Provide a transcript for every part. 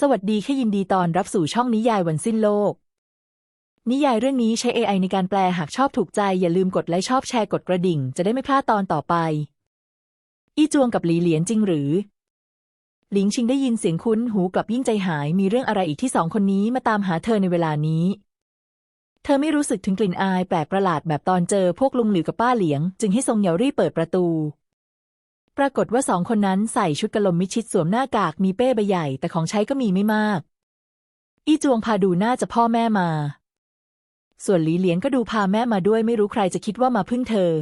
สวัสดีค่ะยินดีตอนรับสู่ช่องนิยายวันสิ้นโลก นิยายเรื่องนี้ใช้ AI ในการแปลหากชอบถูกใจ อย่าลืมกดไลค์ชอบแชร์กดกระดิ่ง จะได้ไม่พลาดตอนต่อไป อี้จวงกับหลีเหลียนจริงหรือ หลิงชิงได้ยินเสียงคุ้นหูกลับยิ่งใจหายมีเรื่องอะไรอีกที่สองคนนี้มาตามหาเธอในเวลานี้ เธอไม่รู้สึกถึงกลิ่นอายแปลกประหลาดแบบตอนเจอพวกลุงหลิวกับป้าเหลียง จึงให้ทรงเหยารีบเปิดประตู ปรากฏว่าสองคนนั้นใส่ชุดกะลมมิชิดสวมหน้ากากมีเป้ใบใหญ่ แต่ของใช้ก็มีไม่มาก อี้จวงพาดูน่าจะพ่อแม่มา ส่วนหลีเหลียนก็ดูพาแม่มาด้วยไม่รู้ใครจะคิดว่ามาพึ่งเธอ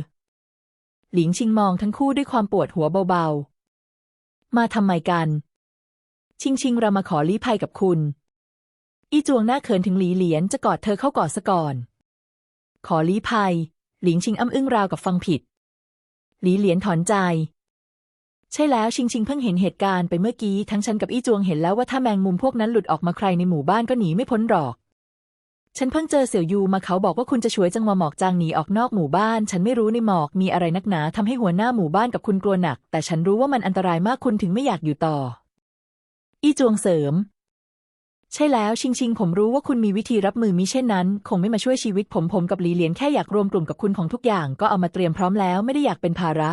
หลิงชิงมองทั้งคู่ด้วยความปวดหัวเบาๆ มาทำไมกัน ชิงชิงเรามาขอลี้ภัยกับคุณ อี้จวงหน้าเขินถึงหลีเหลียนจะกอดเธอเข้ากอดซะก่อน ขอลี้ภัย หลิงชิงอ้ำอึ้งราวกับฟังผิด หลีเหลียนถอนใจ ใช่แล้วชิงชิงเพิ่งเห็นเหตุการณ์ไปเมื่อกี้ทั้งฉันกับอี้จวงเห็นแล้วว่าถ้าแมงมุมพวกนั้นหลุดออกมาใครในหมู่บ้านก็หนีไม่พ้นหรอก ฉันเพิ่งเจอเสี่ยวยูมาเขาบอกว่าคุณจะช่วยจังหวะหมอกจางหนีออกนอกหมู่บ้าน ฉันไม่รู้ในหมอกมีอะไรนักหนาทำให้หัวหน้าหมู่บ้านกับคุณกลัวหนัก แต่ฉันรู้ว่ามันอันตรายมากคุณถึงไม่อยากอยู่ต่อ อี้จวงเสริม ใช่แล้วชิงชิงผมรู้ว่าคุณมีวิธีรับมือมิเช่นนั้น คงไม่มาช่วยชีวิตผมผมกับหลีเหลียนแค่อยากรวมกลุ่มกับคุณของทุกอย่าง ก็เอามาเตรียมพร้อมแล้วไม่ได้อยากเป็นภาระ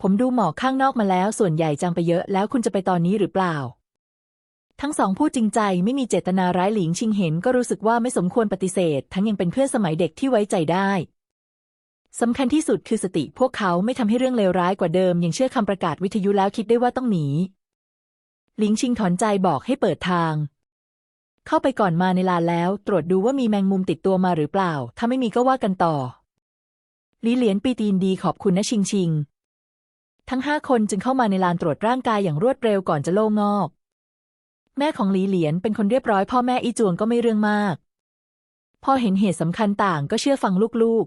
ผมดูหมอกข้างนอกมาแล้วส่วนใหญ่จางไปเยอะแล้วคุณจะไปตอนนี้หรือเปล่า ทั้งสองพูดจริงใจไม่มีเจตนาร้ายหลิงชิงเห็นก็รู้สึกว่าไม่สมควรปฏิเสธ ทั้งยังเป็นเพื่อนสมัยเด็กที่ไว้ใจได้สำคัญที่สุดคือสติพวกเขาไม่ทำให้เรื่องเลวร้ายกว่าเดิม ยังเชื่อคำประกาศวิทยุแล้วคิดได้ว่าต้องหนีหลิงชิงถอนใจบอกให้เปิดทาง เข้าไปก่อนมาในลานแล้ว ตรวจดูว่ามีแมงมุมติดตัวมาหรือเปล่า ถ้าไม่มีก็ว่ากันต่อลีเหลียนปีตีนดีขอบคุณนะชิงชิง ทั้งห้าคนจึงเข้ามาในลานตรวจร่างกายอย่างรวดเร็วก่อนจะโล่งอก แม่ของหลีเหลียนเป็นคนเรียบร้อยพ่อแม่อีจวงก็ไม่เรื่องมาก พอเห็นเหตุสำคัญต่างก็เชื่อฟังลูก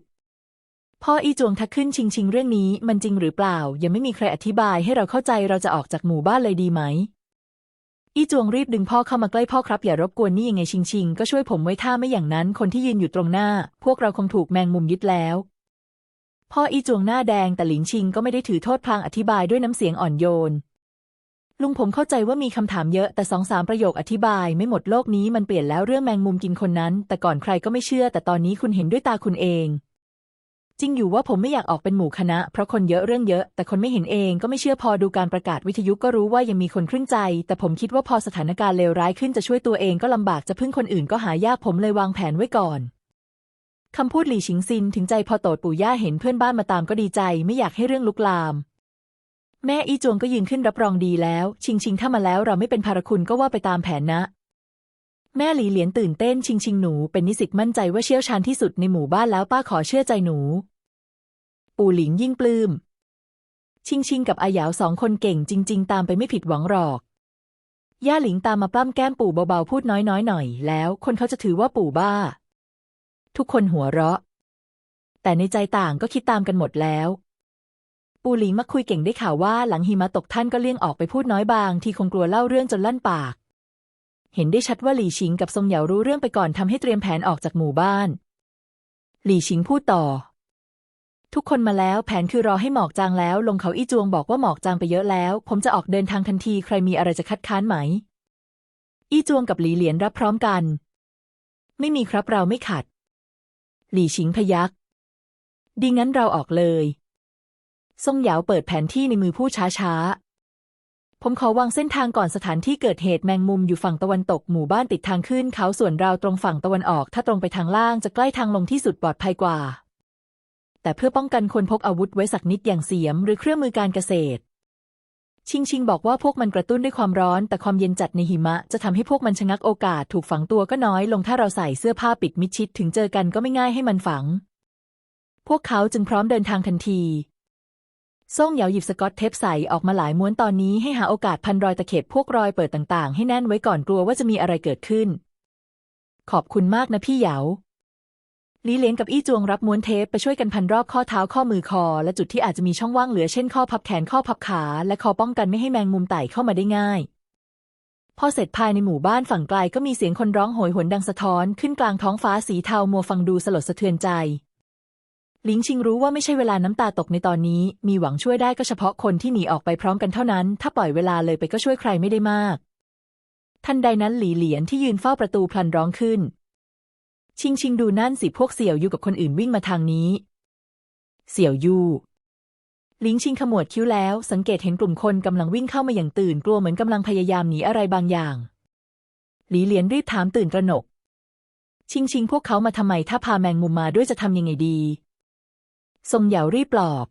ๆ พ่ออีจวงทักขึ้นชิงชิงเรื่องนี้มันจริงหรือเปล่า ยังไม่มีใครอธิบายให้เราเข้าใจเราจะออกจากหมู่บ้านเลยดีไหม อีจวงรีบดึงพ่อเข้ามาใกล้พ่อครับ อย่ารบกวนนี่ยังไงชิงชิงก็ช่วยผมไว้ถ้าไม่อย่างนั้นคนที่ยืนอยู่ตรงหน้า พวกเราคงถูกแมงมุมยึดแล้ว พ่ออีจวงหน้าแดงแต่หลิงชิงก็ไม่ได้ถือโทษพลางอธิบายด้วยน้ำเสียงอ่อนโยน ลุงผมเข้าใจว่ามีคำถามเยอะแต่สองสามประโยคอธิบายไม่หมดโลกนี้มันเปลี่ยนแล้วเรื่องแมงมุมกินคนนั้น แต่ก่อนใครก็ไม่เชื่อ แต่ตอนนี้คุณเห็นด้วยตาคุณเอง จริงอยู่ว่าผมไม่อยากออกเป็นหมู่คณะ เพราะคนเยอะเรื่องเยอะ แต่คนไม่เห็นเองก็ไม่เชื่อพอดูการประกาศวิทยุก็รู้ว่ายังมีคนครึ่งใจ แต่ผมคิดว่าพอสถานการณ์เลวร้ายขึ้นจะช่วยตัวเองก็ลำบากจะพึ่งคนอื่นก็หายากผมเลยวางแผนไว้ก่อน คำพูดหลี่ชิงซินถึงใจพอโตดปู่ย่าเห็นเพื่อนบ้านมาตามก็ดีใจไม่อยากให้เรื่องลุกลาม แม่อีจวงก็ยืนขึ้นรับรองดีแล้ว ชิงชิงถ้ามาแล้วเราไม่เป็นภารคุณก็ว่าไปตามแผนนะ แม่หลีเหลียนตื่นเต้นชิงชิงหนูเป็นนิสิตมั่นใจว่าเชี่ยวชาญที่สุดในหมู่บ้านแล้วป้าขอเชื่อใจหนู ปู่หลิงยิ่งปลื้ม ชิงชิงกับอาหยาวสองคนเก่งจริง ๆ ตามไปไม่ผิดหวังหรอกย่าหลิงตามมาปล้ำแก้มปู่เบาๆพูดน้อยๆหน่อย แล้วคนเขาจะถือว่าปู่บ้า ทุกคนหัวเราะ แต่ในใจต่างก็คิดตามกันหมดแล้ว ปู่หลิงมักคุยเก่งได้ข่าวว่าหลังหิมะตกท่านก็เลี่ยงออกไปพูดน้อยบาง ที่คงกลัวเล่าเรื่องจนลั่นปาก เห็นได้ชัดว่าหลี่ชิงกับทรงเหยารู้เรื่องไปก่อนทำให้เตรียมแผนออกจากหมู่บ้าน หลี่ชิงพูดต่อ ทุกคนมาแล้วแผนคือรอให้หมอกจางแล้ว ลงเขาอี้จวงบอกว่าหมอกจางไปเยอะแล้ว ผมจะออกเดินทางทันทีใครมีอะไรจะคัดค้านไหม อี้จวงกับหลีเหลียนรับพร้อมกัน ไม่มีครับเราไม่ขัด หลี่ชิงพยักดีงั้นเราออกเลยทรงเหยาเปิดแผนที่ในมือผู้ช้าช้าผมขอวางเส้นทางก่อนสถานที่เกิดเหตุแมงมุมอยู่ฝั่งตะวันตกหมู่บ้านติดทางขึ้นเขาส่วนเราตรงฝั่งตะวันออก ถ้าตรงไปทางล่างจะใกล้ทางลงที่สุดปลอดภัยกว่า แต่เพื่อป้องกันควรพกอาวุธไว้สักนิดอย่างเสียม หรือเครื่องมือการเกษตร ชิงชิงบอกว่าพวกมันกระตุ้นด้วยความร้อน แต่ความเย็นจัดในหิมะ จะทำให้พวกมันชะงักโอกาสถูกฝังตัวก็น้อยลงถ้าเราใส่เสื้อผ้าปิดมิดชิดถึงเจอกันก็ไม่ง่ายให้มันฝัง พวกเขาจึงพร้อมเดินทางทันทีซ่งเหยาหยิบสกอตเทปใสออกมาหลายม้วนตอนนี้ให้หาโอกาสพันรอยตะเข็บพวกรอยเปิดต่างๆ ให้แน่นไว้ก่อนกลัวว่าจะมีอะไรเกิดขึ้น ขอบคุณมากนะพี่เหยา ลีเลียงกับอี้จวงรับม้วนเทปไปช่วยกันพันรอบข้อเท้าข้อมือคอ และจุดที่อาจจะมีช่องว่างเหลือเช่นข้อพับแขนข้อพับขา และคอป้องกันไม่ให้แมงมุมไต่เข้ามาได้ง่าย พอเสร็จภายในหมู่บ้านฝั่งไกลก็มีเสียงคนร้องโหยหวนดังสะท้อนขึ้นกลางท้องฟ้าสีเทามัวฟังดูสลดสะเทือนใจลิงชิงรู้ว่าไม่ใช่เวลาน้ำตาตกในตอนนี้ มีหวังช่วยได้ก็เฉพาะคนที่หนีออกไปพร้อมกันเท่านั้น ถ้าปล่อยเวลาเลยไปก็ช่วยใครไม่ได้มาก ทันใดนั้นหลีเหลียนที่ยืนเฝ้าประตูพลันร้องขึ้น ชิงชิงดูนั่นสิพวกเสี่ยวยู่กับคนอื่นวิ่งมาทางนี้ เสี่ยวยูหลิงชิงขมวดคิ้วแล้ว สังเกตเห็นกลุ่มคนกำลังวิ่งเข้ามาอย่างตื่นกลัวเหมือนกำลังพยายามหนีอะไรบางอย่าง หลีเหลียนรีบถามตื่นตระหนก ชิงชิงพวกเขามาทำไมถ้าพาแมงมุมมาด้วยจะทำยังไงดีทรงเหยารีบปลอบ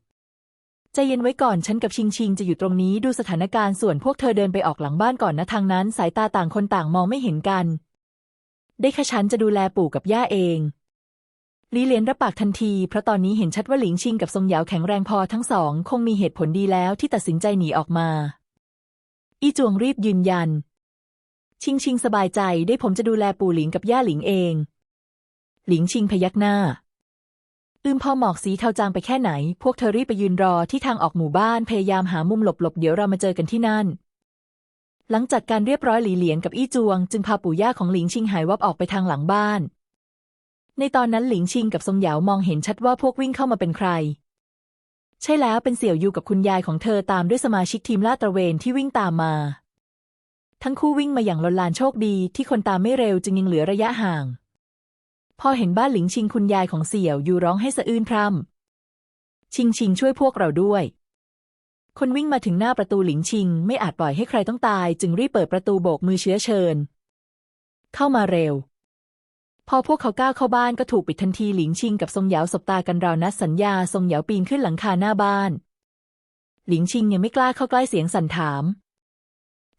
ใจเย็นไว้ก่อนฉันกับชิงชิงจะอยู่ตรงนี้ดูสถานการณ์ส่วนพวกเธอเดินไปออกหลังบ้านก่อนนะทางนั้น สายตาต่างคนต่างมองไม่เห็นกัน ได้แค่ฉันจะดูแลปู่กับย่าเองลีเหลียนรับปากทันที เพราะตอนนี้เห็นชัดว่าหลิงชิงกับทรงเหยาแข็งแรงพอทั้งสอง คงมีเหตุผลดีแล้วที่ตัดสินใจหนีออกมา อีจวงรีบยืนยัน ชิงชิงสบายใจได้ผมจะดูแลปู่หลิงกับย่าหลิงเอง หลิงชิงพยักหน้า อืมพอหมอกสีเทาจางไปแค่ไหน พวกเธอรีบไปยืนรอที่ทางออกหมู่บ้านพยายามหามุมหลบๆเดี๋ยวเรามาเจอกันที่นั่น หลังจากการเรียบร้อยหลีเหลียนกับอี้จวง จึงพาปู่ย่าของหลิงชิงหายวับออกไปทางหลังบ้าน ในตอนนั้นหลิงชิงกับทรงเหยามองเห็นชัดว่าพวกวิ่งเข้ามาเป็นใคร ใช่แล้วเป็นเสี่ยวยูกับคุณยายของเธอตามด้วยสมาชิกทีมลาดตระเวนที่วิ่งตามมา ทั้งคู่วิ่งมาอย่างลนลานโชคดีที่คนตามไม่เร็วจึงยังเหลือระยะห่าง พอเห็นบ้านหลิงชิงคุณยายของเสี่ยวยูร้องให้สะอื้นพร่ำชิงชิงช่วยพวกเราด้วย คนวิ่งมาถึงหน้าประตูหลิงชิง ไม่อาจปล่อยให้ใครต้องตาย จึงรีบเปิดประตูโบกมือเชื้อเชิญ เข้ามาเร็ว พอพวกเขาก้าวเข้าบ้านก็ถูกปิดทันทีหลิงชิงกับทรงเหยาสบตากันราวนัดสัญญาทรงเหยาปีนขึ้นหลังคาหน้าบ้าน หลิงชิงยังไม่กล้าเข้าใกล้เสียงสั่นถาม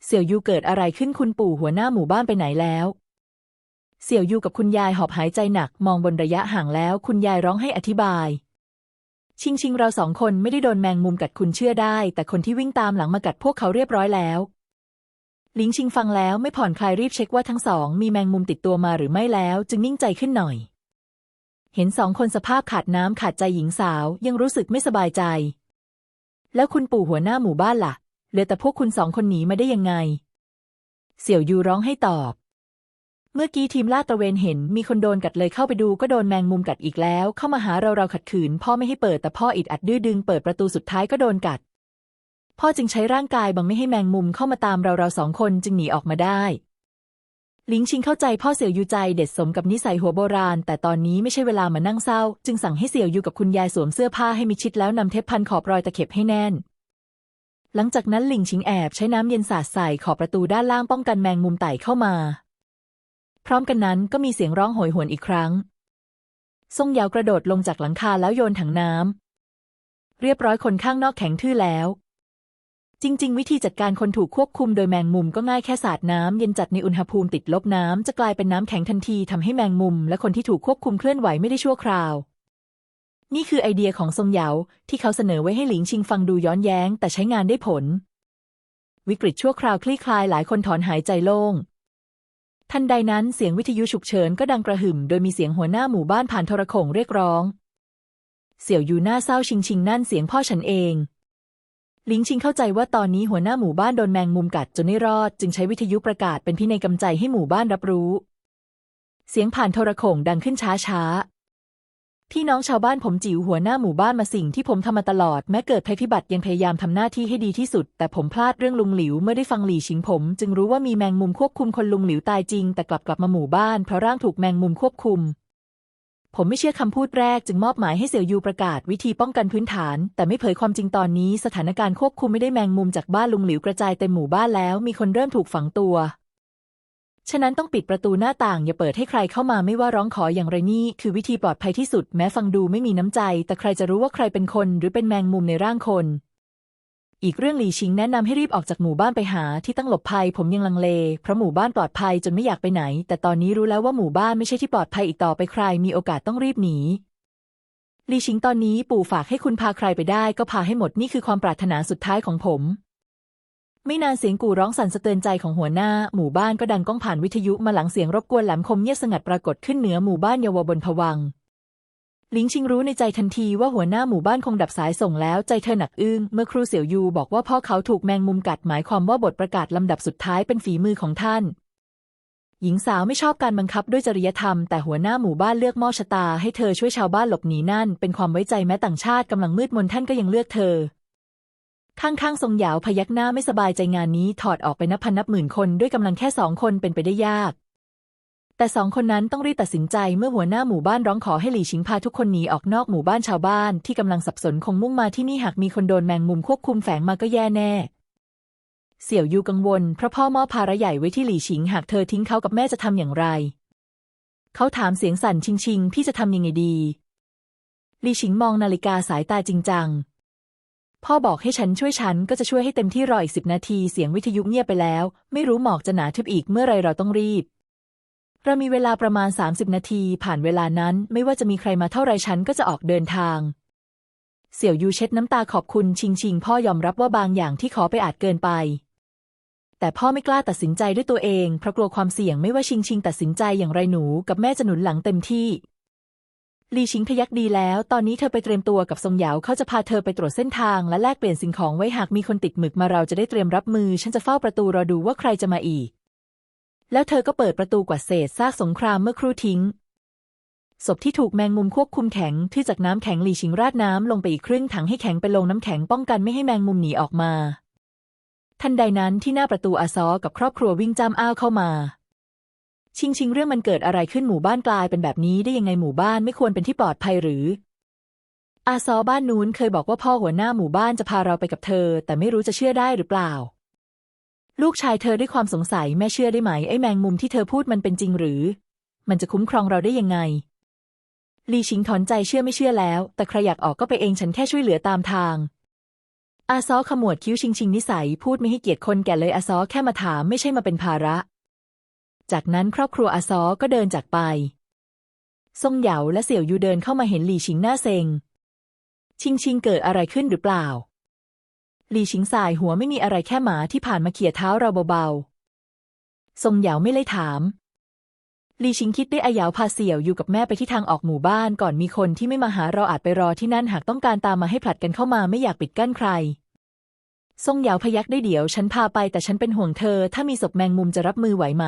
เสี่ยวยูเกิดอะไรขึ้นคุณปู่หัวหน้าหมู่บ้านไปไหนแล้วเสี่ยวยูกับคุณยายหอบหายใจหนักมองบนระยะห่างแล้ว คุณยายร้องให้อธิบาย ชิงชิงเราสองคนไม่ได้โดนแมงมุมกัดคุณเชื่อได้ แต่คนที่วิ่งตามหลังมากัดพวกเขาเรียบร้อยแล้วลิงชิงฟังแล้วไม่ผ่อนคลายรีบเช็คว่าทั้งสองมีแมงมุมติดตัวมาหรือไม่แล้ว จึงนิ่งใจขึ้นหน่อย เห็นสองคนสภาพขาดน้ำขาดใจหญิงสาวยังรู้สึกไม่สบายใจ แล้วคุณปู่หัวหน้าหมู่บ้านละ่ะเหลือแต่พวกคุณสองคนหนีมาได้ยังไง เสี่ยวยูร้องให้ตอบ เมื่อกี้ทีมลาดตระเวนเห็น มีคนโดนกัดเลยเข้าไปดูก็โดนแมงมุมกัดอีกแล้ว เข้ามาหาเราเราขัดขืน พ่อไม่ให้เปิดแต่พ่ออิดอัดดื้อดึงเปิดประตูสุดท้ายก็โดนกัด พ่อจึงใช้ร่างกายบังไม่ให้แมงมุมเข้ามาตามเราเราสองคนจึงหนีออกมาได้ลิงชิงเข้าใจพ่อเสี่ยวยูใจเด็ดสมกับนิสัยหัวโบราณ แต่ตอนนี้ไม่ใช่เวลามานั่งเศร้า จึงสั่งให้เสี่ยวยูกับคุณยายสวมเสื้อผ้าให้มิชิดแล้วนำเทปพันขอบรอยตะเข็บให้แน่น หลังจากนั้นลิงชิงแอบใช้น้ำเย็นสาดใส่ขอบประตูด้านล่างป้องกันแมงมุมไต่เข้ามา พร้อมกันนั้นก็มีเสียงร้องโหยหวนอีกครั้ง ทรงยาวกระโดดลงจากหลังคาแล้วโยนถังน้ำเรียบร้อยคนข้างนอกแข็งทื่อแล้ว จริง ๆ วิธีจัดการคนถูกควบคุมโดยแมงมุมก็ง่ายแค่สาดน้ำเย็นจัดในอุณหภูมิติดลบน้ำจะกลายเป็นน้ำแข็งทันทีทำให้แมงมุม และคนที่ถูกควบคุมเคลื่อนไหวไม่ได้ชั่วคราว นี่คือไอเดียของทรงเหยาที่เขาเสนอไว้ให้หลิงชิงฟังดูย้อนแย้ง แต่ใช้งานได้ผล วิกฤตชั่วคราวคลี่คลายหลายคนถอนหายใจโล่ง ทันใดนั้นเสียงวิทยุฉุกเฉินก็ดังกระหึ่ม โดยมีเสียงหัวหน้าหมู่บ้านผ่านโทรโข่งเรียกร้อง เสี่ยวยูหน้าเศร้าชิงชิงนั่นเสียงพ่อฉันเองลิงชิงเข้าใจว่าตอนนี้หัวหน้าหมู่บ้านโดนแมงมุมกัดจนไม่รอด จึงใช้วิทยุประกาศเป็นพินัยกำใจให้หมู่บ้านรับรู้ เสียงผ่านโทรโข่งดังขึ้นช้าช้า พี่น้องชาวบ้านผมจิ๋วหัวหน้าหมู่บ้านมาสิ่งที่ผมทำมาตลอดแม้เกิดภัยพิบัติยังพยายามทำหน้าที่ให้ดีที่สุด แต่ผมพลาดเรื่องลุงหลิวเมื่อได้ฟังหลี่ชิงผม จึงรู้ว่ามีแมงมุมควบคุมคนลุงหลิวตายจริง แต่กลับกลับมาหมู่บ้านเพราะร่างถูกแมงมุมควบคุม ผมไม่เชื่อคำพูดแรกจึงมอบหมายให้เสี่ยวยูประกาศวิธีป้องกันพื้นฐาน แต่ไม่เผยความจริงตอนนี้ สถานการณ์ควบคุมไม่ได้แมงมุมจากบ้านลุงหลิวกระจายเต็มหมู่บ้านแล้ว มีคนเริ่มถูกฝังตัว ฉะนั้นต้องปิดประตูหน้าต่างอย่าเปิดให้ใครเข้ามาไม่ว่าร้องขออย่างไรนี่คือวิธีปลอดภัยที่สุดแม้ฟังดูไม่มีน้ำใจ แต่ใครจะรู้ว่าใครเป็นคนหรือเป็นแมงมุมในร่างคน อีกเรื่องหลีชิงแนะนำให้รีบออกจากหมู่บ้านไปหาที่ตั้งหลบภัย ผมยังลังเล เพราะหมู่บ้านปลอดภัยจนไม่อยากไปไหน แต่ตอนนี้รู้แล้วว่าหมู่บ้านไม่ใช่ที่ปลอดภัยอีกต่อไปใคร มีโอกาสต้องรีบหนีลีชิงตอนนี้ปู่ฝากให้คุณพาใครไปได้ ก็พาให้หมดนี่คือความปรารถนาสุดท้ายของผม ไม่นานเสียงกู่ร้องสั่นสะเตือนใจของหัวหน้า หมู่บ้านก็ดังก้องผ่านวิทยุมาหลังเสียงรบกวนแหลมคมเงียบสงัดปรากฏขึ้นเหนือหมู่บ้านเยาวบนพวังลิงชิงรู้ในใจทันทีว่าหัวหน้าหมู่บ้านคงดับสายส่งแล้วใจเธอหนักอึ้งเมื่อครูเสี่ยวยูบอกว่าพ่อเขาถูกแมงมุมกัดหมายความว่าบทประกาศลำดับสุดท้ายเป็นฝีมือของท่าน หญิงสาวไม่ชอบการบังคับด้วยจริยธรรม แต่หัวหน้าหมู่บ้านเลือกมอบชะตาให้เธอช่วยชาวบ้านหลบหนีนั่น เป็นความไว้ใจแม้ต่างชาติกำลังมืดมนท่านก็ยังเลือกเธอ ข้างๆทรงหยาวพยักหน้าไม่สบายใจงานนี้ถอดออกไปนับพันนับหมื่นคนด้วยกำลังแค่สองคนเป็นไปได้ยาก แต่สองคนนั้นต้องรีบตัดสินใจเมื่อหัวหน้าหมู่บ้านร้องขอให้หลี่ชิงพาทุกคนหนีออกนอกหมู่บ้านชาวบ้านที่กำลังสับสนคงมุ่งมาที่นี่หากมีคนโดนแมงมุมควบคุมแฝงมาก็แย่แน่ เสี่ยวยูกังวลเพราะพ่อมอบภาระใหญ่ไว้ที่หลี่ชิงหากเธอทิ้งเขากับแม่จะทำอย่างไร เขาถามเสียงสั่นชิงชิงพี่จะทำยังไงดี หลี่ชิงมองนาฬิกาสายตาจริงจัง พ่อบอกให้ฉันช่วยฉันก็จะช่วยให้เต็มที่รออีกสิบนาทีเสียงวิทยุเงียบไปแล้ว ไม่รู้หมอกจะหนาทึบอีกเมื่อไรเราต้องรีบ เรามีเวลาประมาณ 30 นาที ผ่านเวลานั้น ไม่ว่าจะมีใครมาเท่าไรฉันก็จะออกเดินทาง เสี่ยวยูเช็ดน้ำตาขอบคุณชิงชิงพ่อยอมรับว่าบางอย่างที่ขอไปอาจเกินไป แต่พ่อไม่กล้าตัดสินใจด้วยตัวเองเพราะกลัวความเสี่ยงไม่ว่าชิงชิงตัดสินใจอย่างไรหนูกับแม่จะหนุนหลังเต็มที่ ลีชิงพยักดีแล้ว ตอนนี้เธอไปเตรียมตัวกับทรงเหยาเขาจะพาเธอไปตรวจเส้นทางและแลกเปลี่ยนสิ่งของไว้หากมีคนติดหมึกมาเราจะได้เตรียมรับมือ ฉันจะเฝ้าประตูรอดูว่าใครจะมาอีก แล้วเธอก็เปิดประตูกวาดเศษซากสงครามเมื่อครู่ทิ้งศพที่ถูกแมงมุมควบคุมแข็งที่จากน้ำแข็งหลีชิงราดน้ำลงไปอีกครึ่งถังให้แข็งไปลงน้ำแข็งป้องกันไม่ให้แมงมุมหนีออกมา ทันใดนั้นที่หน้าประตูอาซอกับครอบครัววิ่งจ้ำอ้าวเข้ามา ชิงชิงเรื่องมันเกิดอะไรขึ้นหมู่บ้านกลายเป็นแบบนี้ได้ยังไงหมู่บ้านไม่ควรเป็นที่ปลอดภัยหรือ อาซอบ้านนู้นเคยบอกว่าพ่อหัวหน้าหมู่บ้านจะพาเราไปกับเธอ แต่ไม่รู้จะเชื่อได้หรือเปล่า ลูกชายเธอด้วยความสงสัยแม่เชื่อได้ไหมไอ้แมงมุมที่เธอพูดมันเป็นจริงหรือ มันจะคุ้มครองเราได้ยังไงลีชิงถอนใจเชื่อไม่เชื่อแล้ว แต่ใครอยากออกก็ไปเองฉันแค่ช่วยเหลือตามทาง อาซอขมวดคิ้วชิงชิงนิสัย พูดไม่ให้เกียรติคนแก่เลยอาซอแค่มาถามไม่ใช่มาเป็นภาระ จากนั้นครอบครัวอาซอก็เดินจากไป ซ่งเหยาและเสี่ยวยูเดินเข้ามาเห็นหลี่ชิงหน้าเซ็ง ชิงชิงเกิดอะไรขึ้นหรือเปล่า หลี่ชิงสายหัวไม่มีอะไรแค่หมาที่ผ่านมาเขี่ยเท้าเราเบาๆ ซ่งเหยาไม่เลยถาม หลี่ชิงคิดได้อายาวพาเสี่ยวอยู่กับแม่ไปที่ทางออกหมู่บ้านก่อนมีคนที่ไม่มาหาเราอาจไปรอที่นั่นหากต้องการตามมาให้ผลัดกันเข้ามาไม่อยากปิดกั้นใครซ่งเหยาพยักได้เดี๋ยวฉันพาไปแต่ฉันเป็นห่วงเธอ ถ้ามีศพแมงมุมจะรับมือไหวไหม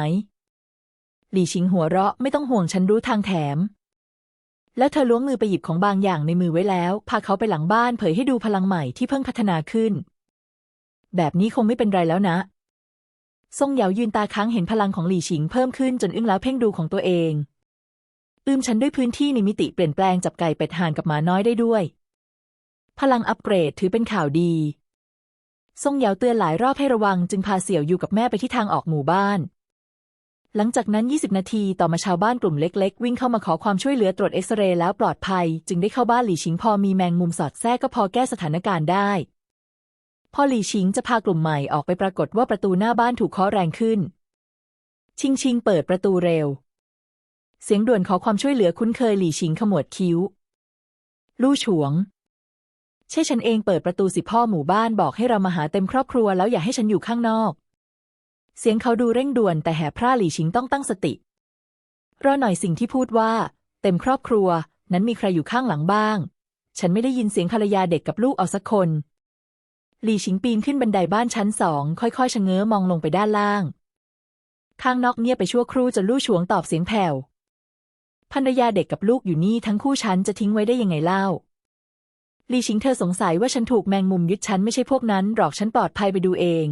หลี่ชิงหัวเราะไม่ต้องห่วงฉันรู้ทางแถม แล้วเธอล้วงมือไปหยิบของบางอย่างในมือไว้แล้ว พาเขาไปหลังบ้านเผยให้ดูพลังใหม่ที่เพิ่งพัฒนาขึ้น แบบนี้คงไม่เป็นไรแล้วนะซ่งเหยายืนตาค้างเห็นพลังของหลี่ฉิงเพิ่มขึ้นจนอึ้งแล้วเพ่งดูของตัวเองอืมฉันด้วยพื้นที่ในมิติเปลี่ยนแปลงจับไก่เป็ดห่านกับหมาน้อยได้ด้วย พลังอัปเกรดถือเป็นข่าวดีซ่งเหยาเตือนหลายรอบให้ระวังจึงพาเสี่ยวอยู่กับแม่ไปที่ทางออกหมู่บ้าน หลังจากนั้น 20 นาทีต่อมาชาวบ้านกลุ่มเล็กๆ วิ่งเข้ามาขอความช่วยเหลือตรวจเอ็กซเรย์แล้วปลอดภัย จึงได้เข้าบ้านหลี่ชิงพอมีแมงมุมสอดแทรกก็พอแก้สถานการณ์ได้ พอหลี่ชิงจะพากลุ่มใหม่ออกไปปรากฏว่าประตูหน้าบ้านถูกเคาะแรงขึ้น ชิงชิงเปิดประตูเร็ว เสียงด่วนขอความช่วยเหลือคุ้นเคยหลี่ชิงขมวดคิ้ว ลู่ฉวงใช่ฉันเองเปิดประตูสิพ่อหมู่บ้านบอกให้เรามาหาเต็มครอบครัวแล้วอย่าให้ฉันอยู่ข้างนอก เสียงเขาดูเร่งด่วนแต่แห่พร่าหลี่ชิงต้องตั้งสติ รอหน่อยสิ่งที่พูดว่า เต็มครอบครัว นั้นมีใครอยู่ข้างหลังบ้าง ฉันไม่ได้ยินเสียงภรรยาเด็กกับลูกเอาสักคน หลี่ชิงปีนขึ้นบันไดบ้านชั้นสองค่อยๆชะเง้อมองลงไปด้านล่าง ข้างนอกเงียบไปชั่วครู่จนลู่ฉวงตอบเสียงแผ่วภรรยาเด็กกับลูกอยู่นี่ทั้งคู่ฉันจะทิ้งไว้ได้ยังไงเล่าหลี่ชิงเธอสงสัยว่าฉันถูกแมงมุมยึดฉันไม่ใช่พวกนั้นหรอกฉันปลอดภัยไปดูเอง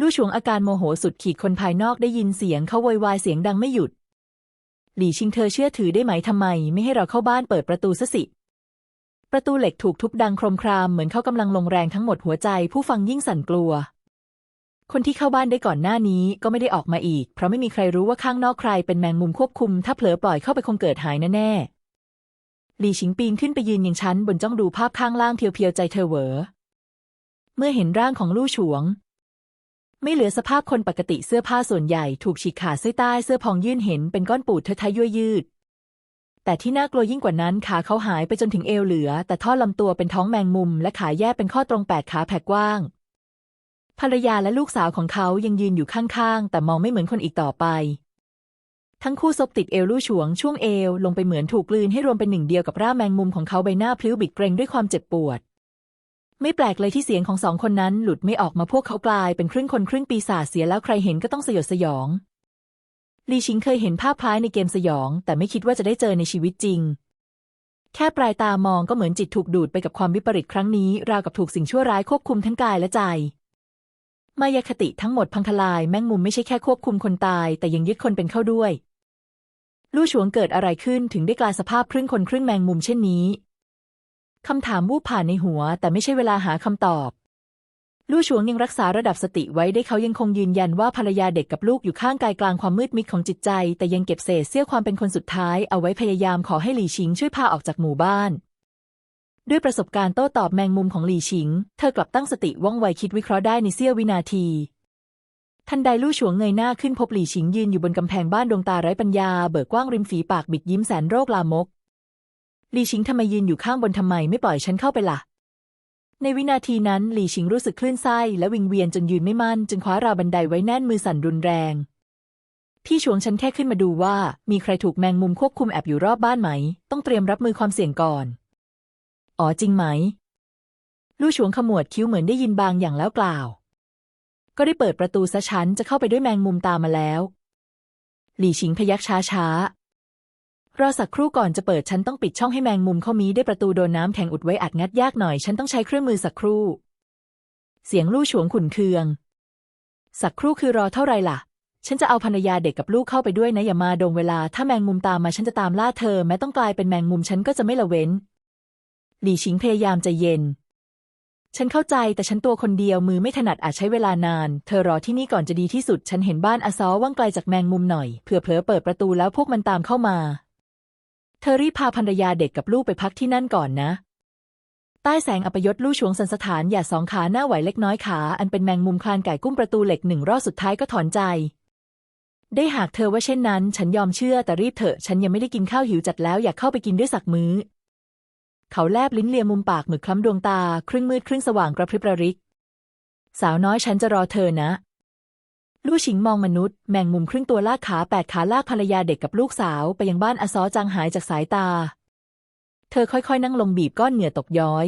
ลู่ฉวงอาการโมโหสุดขีดคนภายนอกได้ยินเสียงเขาโวยวายเสียงดังไม่หยุด หลี่ชิงเธอเชื่อถือได้ไหมทำไม ไม่ให้เราเข้าบ้านเปิดประตูซะสิ ประตูเหล็กถูกทุบดังโครมครามเหมือนเขากำลังลงแรงทั้งหมดหัวใจ ผู้ฟังยิ่งสั่นกลัว คนที่เข้าบ้านได้ก่อนหน้านี้ก็ไม่ได้ออกมาอีก เพราะไม่มีใครรู้ว่าข้างนอกใครเป็นแมงมุมควบคุม ถ้าเผลอปล่อยเข้าไปคงเกิดหายแน่ๆหลี่ชิงปีนขึ้นไปยืนอย่างชั้นบนจ้องดูภาพข้างล่างเพียวๆใจเธอเหวอเมื่อเห็นร่างของลู่ฉวง ไม่เหลือสภาพคนปกติเสื้อผ้าส่วนใหญ่ถูกฉีกขาดเส้ใต้เสื้อพองยื่นเห็นเป็นก้อนปูดเธอทะยั่วยืด แต่ที่น่ากลัวยิ่งกว่านั้นขาเขาหายไปจนถึงเอวเหลือ แต่ท่อลำตัวเป็นท้องแมงมุม และขาแยกเป็นข้อตรงแปดขาแผ่กว้าง ภรรยาและลูกสาวของเขายังยืนอยู่ข้างๆ แต่มองไม่เหมือนคนอีกต่อไป ทั้งคู่ซบติดเอวลู่ฉวงช่วงเอวลงไปเหมือนถูกกลืนให้รวมเป็นหนึ่งเดียวกับร่าแมงมุมของเขาใบหน้าพลิ้วบิดเกรงด้วยความเจ็บปวด ไม่แปลกเลยที่เสียงของสองคนนั้นหลุดไม่ออกมาพวกเขากลายเป็นครึ่งคนครึ่งปีศาจเสียแล้วใครเห็นก็ต้องสยดสยอง ลีชิงเคยเห็นภาพคล้ายในเกมสยอง แต่ไม่คิดว่าจะได้เจอในชีวิตจริง แค่ปลายตามองก็เหมือนจิตถูกดูดไปกับความวิปริตครั้งนี้ ราวกับถูกสิ่งชั่วร้ายควบคุมทั้งกายและใจ มายาคติทั้งหมดพังทลายแมงมุมไม่ใช่แค่ควบคุมคนตาย แต่ยังยึดคนเป็นเข้าด้วย ลู่ฉวงเกิดอะไรขึ้นถึงได้กลายสภาพครึ่งคนครึ่งแมงมุมเช่นนี้ คำถามวูบผ่านในหัว แต่ไม่ใช่เวลาหาคำตอบ ลู่ฉวงยังรักษาระดับสติไว้ได้เขายังคงยืนยันว่าภรรยาเด็กกับลูกอยู่ข้างกายกลางความมืดมิดของจิตใจ แต่ยังเก็บเศษเสี้ยวความเป็นคนสุดท้าย เอาไว้พยายามขอให้หลี่ชิงช่วยพาออกจากหมู่บ้าน ด้วยประสบการณ์โต้ตอบแมงมุมของหลี่ชิง เธอกลับตั้งสติว่องไวคิดวิเคราะห์ได้ในเสี้ยววินาทีทันใดลู่ฉวงเงยหน้าขึ้นพบหลี่ชิงยืนอยู่บนกำแพงบ้านดวงตาไร้ปัญญาเบิกกว้างริมฝีปากบิดยิ้มแสนโรคลามก ลีชิงทำไมยืนอยู่ข้างบนทำไมไม่ปล่อยฉันเข้าไปล่ะ ในวินาทีนั้นหลี่ชิงรู้สึกคลื่นไส้และวิงเวียนจนยืนไม่มั่นจึงคว้าราวบันไดไว้แน่นมือสั่นรุนแรง พี่ชวงฉันแค่ขึ้นมาดูว่า มีใครถูกแมงมุมควบคุมแอบอยู่รอบบ้านไหม ต้องเตรียมรับมือความเสี่ยงก่อน อ๋อจริงไหม ลู่ชวงขมวดคิ้วเหมือนได้ยินบางอย่างแล้วกล่าว ก็ได้เปิดประตูซะฉันจะเข้าไปด้วยแมงมุมตามมาแล้ว หลี่ชิงพยักช้าช้าๆ รอสักครู่ก่อนจะเปิดฉันต้องปิดช่องให้แมงมุมเข้ามีได้ประตูโดนน้ำแข็งอุดไว้อัดงัดยากหน่อย ฉันต้องใช้เครื่องมือสักครู่ เสียงลู่ฉวงขุนเคือง สักครู่คือรอเท่าไรล่ะ ฉันจะเอาภรรยาเด็กกับลูกเข้าไปด้วยนะอย่ามาดงเวลา ถ้าแมงมุมตามมาฉันจะตามล่าเธอ แม้ต้องกลายเป็นแมงมุมฉันก็จะไม่ละเว้น หลี่ชิงพยายามใจเย็น ฉันเข้าใจแต่ฉันตัวคนเดียวมือไม่ถนัดอาจใช้เวลานาน เธอรอที่นี่ก่อนจะดีที่สุด ฉันเห็นบ้านอาซอว่างไกลจากแมงมุมหน่อยเผื่อเผลอเปิดประตูแล้วพวกมันตามเข้ามา เธอรีบพาภรรยาเด็กกับลูกไปพักที่นั่นก่อนนะ ใต้แสงอัปยศลู่ชวงสันสถานอย่าสองขาหน้าไหวเล็กน้อยขา อันเป็นแมงมุมคลานไก่กุ้มประตูเหล็กหนึ่งรอบสุดท้ายก็ถอนใจ ได้หากเธอว่าเช่นนั้น ฉันยอมเชื่อแต่รีบเถอะ ฉันยังไม่ได้กินข้าวหิวจัดแล้วอยากเข้าไปกินด้วยสักมื้อ เขาแลบลิ้นเลียมุมปากหมึกคล้ำดวงตา ครึ่งมืดครึ่งสว่างกระพริบระริก สาวน้อยฉันจะรอเธอนะ ลู่ชิงมองมนุษย์แมงมุมครึ่งตัวลากขาแปดขาลากภรรยาเด็กกับลูกสาวไปยังบ้านอซอจางหายจากสายตา เธอค่อยๆ นั่งลงบีบก้อนเหงื่อตกย้อย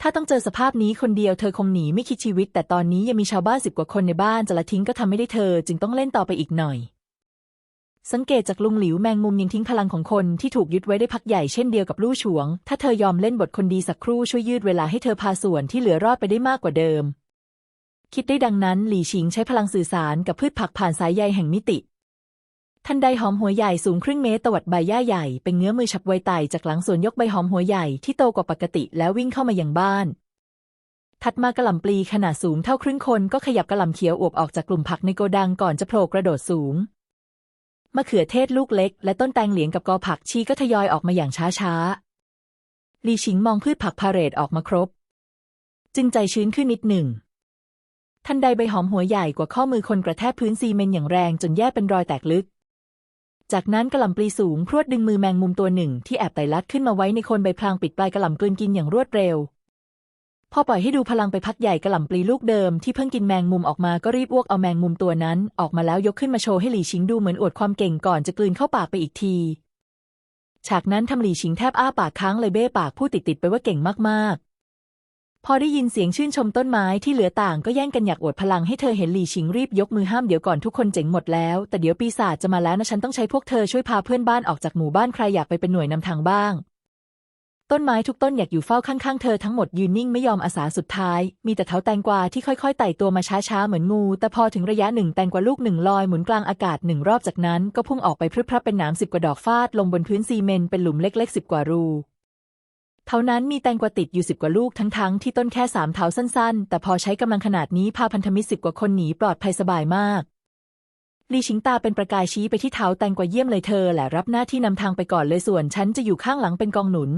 ถ้าต้องเจอสภาพนี้คนเดียวเธอคงหนีไม่คิดชีวิต แต่ตอนนี้ยังมีชาวบ้านสิบกว่าคนในบ้านจะละทิ้งก็ทำไม่ได้เธอจึงต้องเล่นต่อไปอีกหน่อย สังเกตจากลุงหลิวแมงมุมยังทิ้งพลังของคนที่ถูกยึดไว้ได้พักใหญ่เช่นเดียวกับลู่ฉวง ถ้าเธอยอมเล่นบทคนดีสักครู่ช่วยยืดเวลาให้เธอพาส่วนที่เหลือรอดไปได้มากกว่าเดิม คิดได้ดังนั้นหลี่ชิงใช้พลังสื่อสารกับพืชผักผ่านสายใยแห่งมิติ ทันใดหอมหัวใหญ่สูงครึ่งเมตรตวัดใบหญ้าใหญ่เป็นเงื้อมือฉับไวไต่จากหลังสวนยกใบหอมหัวใหญ่ที่โตกว่าปกติแล้ววิ่งเข้ามาอย่างบ้าน ถัดมากระหล่ำปลีขนาดสูงเท่าครึ่งคนก็ขยับกระหล่ำเขียวอวบออกจากกลุ่มผักในโกดังก่อนจะโผล่กระโดดสูงมะเขือเทศลูกเล็ก และต้นแตงเหลียงกับกอผักชีก็ทยอยออกมาอย่างช้าๆหลี่ชิงมองพืชผักพาเรดออกมาครบ จึงใจชื้นขึ้นนิดหนึ่ง ทันใดใบหอมหัวใหญ่กว่าข้อมือคนกระแทกพื้นซีเมนต์อย่างแรงจนแยกเป็นรอยแตกลึก จากนั้นกระหล่ำปลีสูงพรวดดึงมือแมงมุมตัวหนึ่งที่แอบไต่ลัดขึ้นมาไว้ในโคนใบพลางปิดปลายกระหล่ำกลืนกินอย่างรวดเร็ว พอปล่อยให้ดูพลังไปพักใหญ่กระหล่ำปลีลูกเดิมที่เพิ่งกินแมงมุมออกมาก็รีบอ้วกเอาแมงมุมตัวนั้น ออกมาแล้วยกขึ้นมาโชว์ให้หลี่ชิงดูเหมือนอวดความเก่งก่อนจะกลืนเข้าปากไปอีกทีฉากนั้นทำหลี่ชิงแทบอ้าปากค้างเลยเบ้ปากพูดติดๆไปว่าเก่งมากๆ พอได้ยินเสียงชื่นชมต้นไม้ที่เหลือต่างก็แย่งกันอยากอวดพลังให้เธอเห็นหลี่ชิงรีบยกมือห้ามเดี๋ยวก่อนทุกคนเจ๋งหมดแล้ว แต่เดี๋ยวปีศาจจะมาแล้วนะฉันต้องใช้พวกเธอช่วยพาเพื่อนบ้านออกจากหมู่บ้านใครอยากไปเป็นหน่วยนำทางบ้าง ต้นไม้ทุกต้นอยากอยู่เฝ้าข้างๆเธอทั้งหมดยืนนิ่งไม่ยอมอาสาสุดท้าย มีแต่เท้าแตงกวาที่ค่อยๆไต่ตัวมาช้าๆเหมือนงู แต่พอถึงระยะหนึ่งแตงกวาลูกหนึ่งลอยหมุนกลางอากาศหนึ่งรอบจากนั้น ก็พุ่งออกไปพรึบพรับเป็นหนามสิบกว่าดอกฟาดลงบนพื้นซีเมนต์เป็นหลุมเล็กๆสิบกว่ารู เท่านั้นมีแตงกวาติดอยู่สิบกว่าลูกทั้งๆที่ต้นแค่สามเท้าสั้นๆ แต่พอใช้กำลังขนาดนี้พาพันธมิตรสิบกว่าคนหนีปลอดภัยสบายมากลีชิงตาเป็นประกายชี้ไปที่เท้าแตงกวาเยี่ยมเลยเธอแหละรับหน้าที่นำทางไปก่อนเลยส่วนฉันจะอยู่ข้างหลังเป็นกองหนุน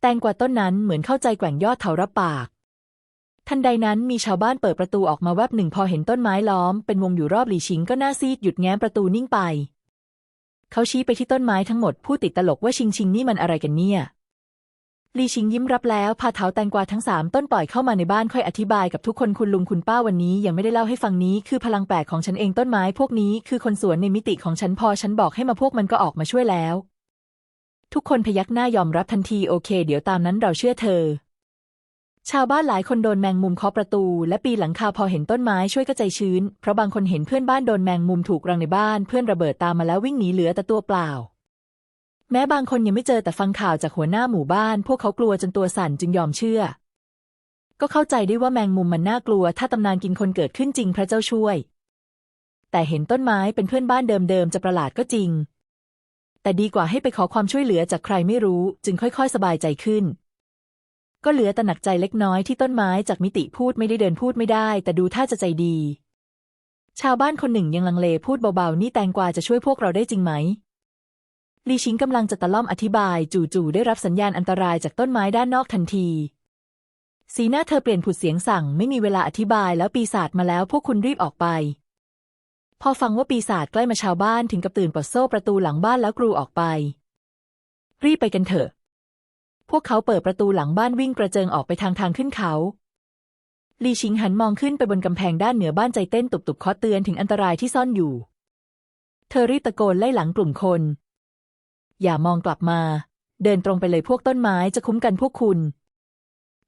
แตงกวาต้นนั้นเหมือนเข้าใจแกว่งยอดเถารับปาก ทันใดนั้นมีชาวบ้านเปิดประตูออกมาแวบหนึ่งพอเห็นต้นไม้ล้อมเป็นวงอยู่รอบลีชิงก็หน้าซีดหยุดแง้มประตูนิ่งไป เขาชี้ไปที่ต้นไม้ทั้งหมดพูดติดตลกว่าชิงชิงนี่มันอะไรกันเนี่ย ลีชิงยิ้มรับแล้วพาเท้าแตงกวาทั้งสามต้นปล่อยเข้ามาในบ้านค่อยอธิบายกับทุกคนคุณลุงคุณป้าวันนี้ยังไม่ได้เล่าให้ฟังนี้คือพลังแปลกของฉันเองต้นไม้พวกนี้คือคนสวนในมิติของฉันพอฉันบอกให้มาพวกมันก็ออกมาช่วยแล้ว ทุกคนพยักหน้ายอมรับทันทีโอเค เดี๋ยวตามนั้นเราเชื่อเธอ ชาวบ้านหลายคนโดนแมงมุมเคาะประตู และปีหลังคาพอเห็นต้นไม้ช่วยก็ใจชื้น เพราะบางคนเห็นเพื่อนบ้านโดนแมงมุมถูกรังในบ้านเพื่อนระเบิดตามมาแล้ววิ่งหนีเหลือแต่ตัวเปล่า แม้บางคนยังไม่เจอแต่ฟังข่าวจากหัวหน้าหมู่บ้าน พวกเขากลัวจนตัวสั่นจึงยอมเชื่อ ก็เข้าใจได้ว่าแมงมุมมันน่ากลัว ถ้าตำนานกินคนเกิดขึ้นจริงพระเจ้าช่วย แต่เห็นต้นไม้เป็นเพื่อนบ้านเดิมๆจะประหลาดก็จริง แต่ดีกว่าให้ไปขอความช่วยเหลือจากใครไม่รู้ จึงค่อย ๆ สบายใจขึ้น ก็เหลือแต่หนักใจเล็กน้อยที่ต้นไม้จากมิติพูดไม่ได้เดินพูดไม่ได้ แต่ดูท่าจะใจดี ชาวบ้านคนหนึ่งยังลังเลพูดเบาๆนี่แตงกวาจะช่วยพวกเราได้จริงไหม ลีชิงกำลังจะตะล่อมอธิบาย จู่ๆได้รับสัญญาณอันตรายจากต้นไม้ด้านนอกทันที สีหน้าเธอเปลี่ยนผุดเสียงสั่งไม่มีเวลาอธิบายแล้วปีศาจมาแล้วพวกคุณรีบออกไป พอฟังว่าปีศาจใกล้มาชาวบ้านถึงกับตื่นปลดโซ่ประตูหลังบ้านแล้วกรูออกไป รีบไปกันเถอะ พวกเขาเปิดประตูหลังบ้านวิ่งกระเจิงออกไปทางทางขึ้นเขาลีชิงหันมองขึ้นไปบนกำแพงด้านเหนือบ้านใจเต้นตุบๆเคาะเตือนถึงอันตรายที่ซ่อนอยู่ เธอรีบตะโกนไล่หลังกลุ่มคน อย่ามองกลับมา เดินตรงไปเลยพวกต้นไม้จะคุ้มกันพวกคุณ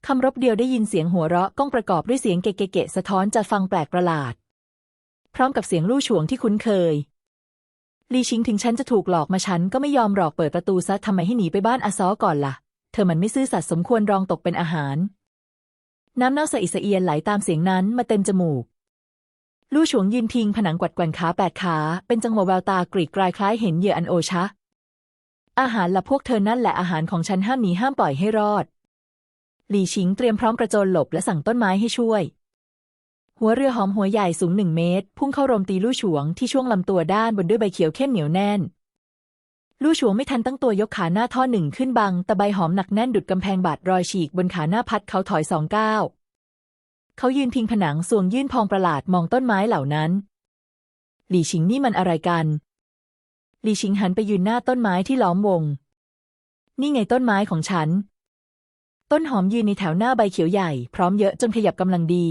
คำรบเดียวได้ยินเสียงหัวเราะก้องประกอบด้วยเสียงเกะๆสะท้อนจะฟังแปลกประหลาด พร้อมกับเสียงลู่ฉวงที่คุ้นเคยลีชิงถึงฉันจะถูกหลอกมาฉันก็ไม่ยอมหลอกเปิดประตูซะทำไมให้หนีไปบ้านอาซอก่อนล่ะ เธอมันไม่ซื่อสัตย์สมควรรองตกเป็นอาหาร น้ำเน่าสะอิสะเอียนไหลตามเสียงนั้นมาเต็มจมูก ลู่ฉวงยืนพิงผนังกวัดแกว่งขาแปดขา เป็นจังหวะแววตากรีดกรายคล้ายเห็นเหยื่ออันโอชะ อาหารละพวกเธอนั่นแหละอาหารของฉันห้ามหนีห้ามปล่อยให้รอด หลี่ชิงเตรียมพร้อมกระโจนหลบและสั่งต้นไม้ให้ช่วย หัวเรือหอมหัวใหญ่สูงหนึ่งเมตร พุ่งเข้าโรมตีลู่ฉวงที่ช่วงลำตัวด้านบนด้วยใบเขียวเข้มเหนียวแน่น ลู่ฉวงไม่ทันตั้งตัวยกขาหน้าท่อหนึ่งขึ้นบังตะใบหอมหนักแน่นดุดกำแพงบาดรอยฉีกบนขาหน้าพัดเขาถอยสองก้าวเขายืนพิงผนังสวงยื่นพองประหลาดมองต้นไม้เหล่านั้น หลี่ชิงนี่มันอะไรกัน ลีชิงหันไปยืนหน้าต้นไม้ที่ล้อมวง นี่ไงต้นไม้ของฉัน ต้นหอมยืนในแถวหน้าใบเขียวใหญ่ พร้อมเยอะจนขยับกำลังดี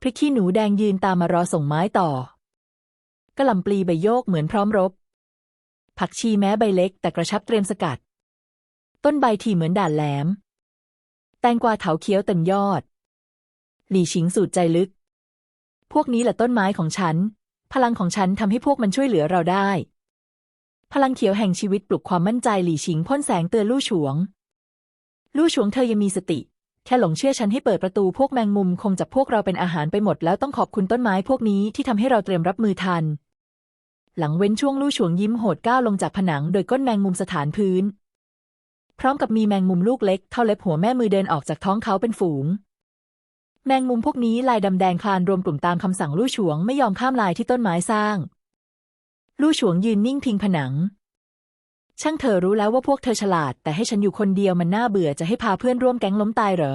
พริกขี้หนูแดงยืนตามมารอส่งไม้ต่อกระหล่ำปลีใบโยกเหมือนพร้อมรบ ผักชีแม้ใบเล็กแต่กระชับเตรียมสกัด ต้นใบทีเหมือนด่านแหลม แตงกวาเถาเขียวเต็มยอด หลี่ชิงสูดใจลึก พวกนี้แหละต้นไม้ของฉัน พลังของฉันทำให้พวกมันช่วยเหลือเราได้ พลังเขียวแห่งชีวิตปลุกความมั่นใจหลี่ชิงพ่นแสงเตือนลู่ฉวง ลู่ฉวงเธอยังมีสติ แค่หลงเชื่อฉันให้เปิดประตูพวกแมงมุมคงจับพวกเราเป็นอาหารไปหมดแล้วต้องขอบคุณต้นไม้พวกนี้ที่ทำให้เราเตรียมรับมือทัน หลังเว้นช่วงลู่ฉวงยิ้มโหดก้าวลงจากผนังโดยก้นแมงมุมสถานพื้น พร้อมกับมีแมงมุมลูกเล็กเท่าเล็บหัวแม่มือเดินออกจากท้องเขาเป็นฝูงแมงมุมพวกนี้ลายดำแดงคลานรวมกลุ่มตามคำสั่งลู่ฉวงไม่ยอมข้ามลายที่ต้นไม้สร้าง ลู่ฉวงยืนนิ่งพิงผนัง ช่างเธอรู้แล้วว่าพวกเธอฉลาด แต่ให้ฉันอยู่คนเดียวมันน่าเบื่อจะให้พาเพื่อนร่วมแก๊งล้มตายเหรอ